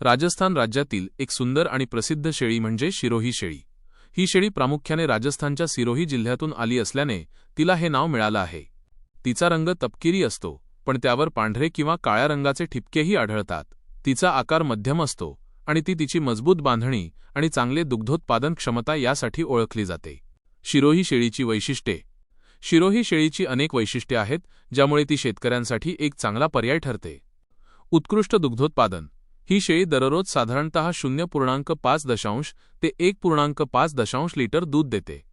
राजस्थान राज्यातील एक सुंदर आणि प्रसिद्ध शेळी म्हणजे शिरोही शेळी. ही शेळी प्रामुख्याने राजस्थानच्या सिरोही जिल्ह्यातून आली असल्याने तिला हे नाव मिळालं आहे. तिचा रंग तपकिरी असतो पण त्यावर पांढरे किंवा काळ्या रंगाचे ठिपकेही आढळतात. तिचा आकार मध्यम असतो आणि ती तिची मजबूत बांधणी आणि चांगले दुग्धोत्पादन क्षमता यासाठी ओळखली जाते. शिरोही शेळीची वैशिष्ट्ये. शिरोही शेळीची अनेक वैशिष्ट्ये आहेत ज्यामुळे ती शेतकऱ्यांसाठी एक चांगला पर्याय ठरते. उत्कृष्ट दुग्धोत्पादन. ही शेळी दररोज साधारणतः शून्य पूर्णांक पाच दशांश ते एक पूर्णांक पाच दशांश लिटर दूध देते.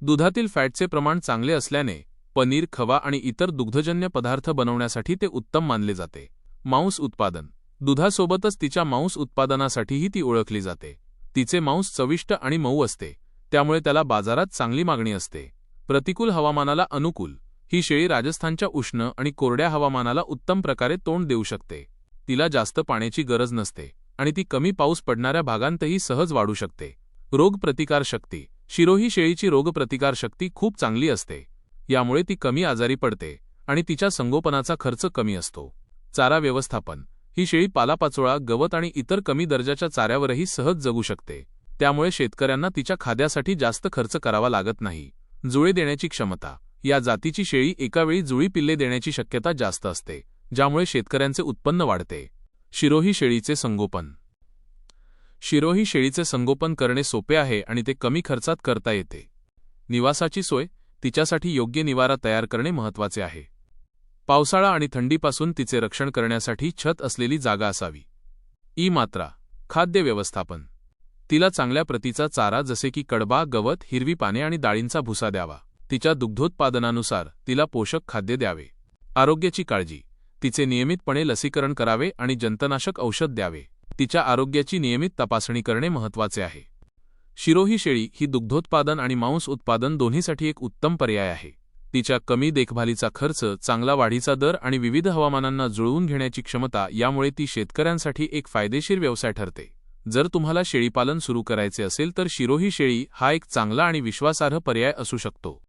दुधातील फॅटचे प्रमाण चांगले असल्याने पनीर खवा आणि इतर दुग्धजन्य पदार्थ बनवण्यासाठी ते उत्तम मानले जाते. मांस उत्पादन. दुधासोबतच तिच्या मांस उत्पादनासाठीही ती ओळखली जाते. तिचे मांस चविष्ट आणि मऊ असते. त्यामुळे त्याला बाजारात चांगली मागणी असते. प्रतिकूल हवामानाला अनुकूल. ही शेळी राजस्थानच्या उष्ण आणि कोरड्या हवामानाला उत्तम प्रकारे तोंड देऊ शकते. तिला जास्त पाण्याची गरज नसते आणि ती कमी पाऊस पडणाऱ्या भागांतही सहज वाढू शकते. रोगप्रतिकारशक्ती शिरोही शेळीची रोगप्रतिकारशक्ती खूप चांगली असते. यामुळे ती कमी आजारी पडते आणि तिच्या संगोपनाचा खर्च कमी असतो. चारा व्यवस्थापन. ही शेळी पालापाचोळा गवत आणि इतर कमी दर्जाच्या चाऱ्यावरही सहज जगू शकते. त्यामुळे शेतकऱ्यांना तिच्या खाद्यासाठी जास्त खर्च करावा लागत नाही. जुळे देण्याची क्षमता. या जातीची शेळी एकावेळी जुळी पिल्ले देण्याची शक्यता जास्त असते. ज्यामुळे शेतकऱ्यांचे उत्पन्न वाढते. शिरोही शेळीचे संगोपन. शिरोही शेळीचे संगोपन करणे सोपे आहे आणि ते कमी खर्चात करता येते. निवासाची सोय तिच्यासाठी योग्य निवारा तयार करणे महत्त्वाचे आहे. पावसाळा आणि थंडीपासून तिचे रक्षण करण्यासाठी छत असलेली जागा असावी. ई मात्रा खाद्य व्यवस्थापन. तिला चांगल्या प्रतीचा चारा जसे की कडबा गवत हिरवी पाने आणि डाळींचा भुसा द्यावा. तिच्या दुग्धोत्पादनानुसार तिला पोषक खाद्य द्यावे. आरोग्याची काळजी. तिचे नियमितपणे लसीकरण करावे आणि जंतनाशक औषध द्यावे. तिच्या आरोग्याची नियमित तपासणी करणे महत्त्वाचे आहे. शिरोही शेळी ही दुग्धोत्पादन आणि मांस उत्पादन दोन्हीसाठी एक उत्तम पर्याय आहे. तिच्या कमी देखभालीचा खर्च चांगला वाढीचा दर आणि विविध हवामानांना जुळवून घेण्याची क्षमता यामुळे ती शेतकऱ्यांसाठी एक फायदेशीर व्यवसाय ठरते. जर तुम्हाला शेळीपालन सुरू करायचे असेल तर शिरोही शेळी हा एक चांगला आणि विश्वासार्ह पर्याय असू शकतो.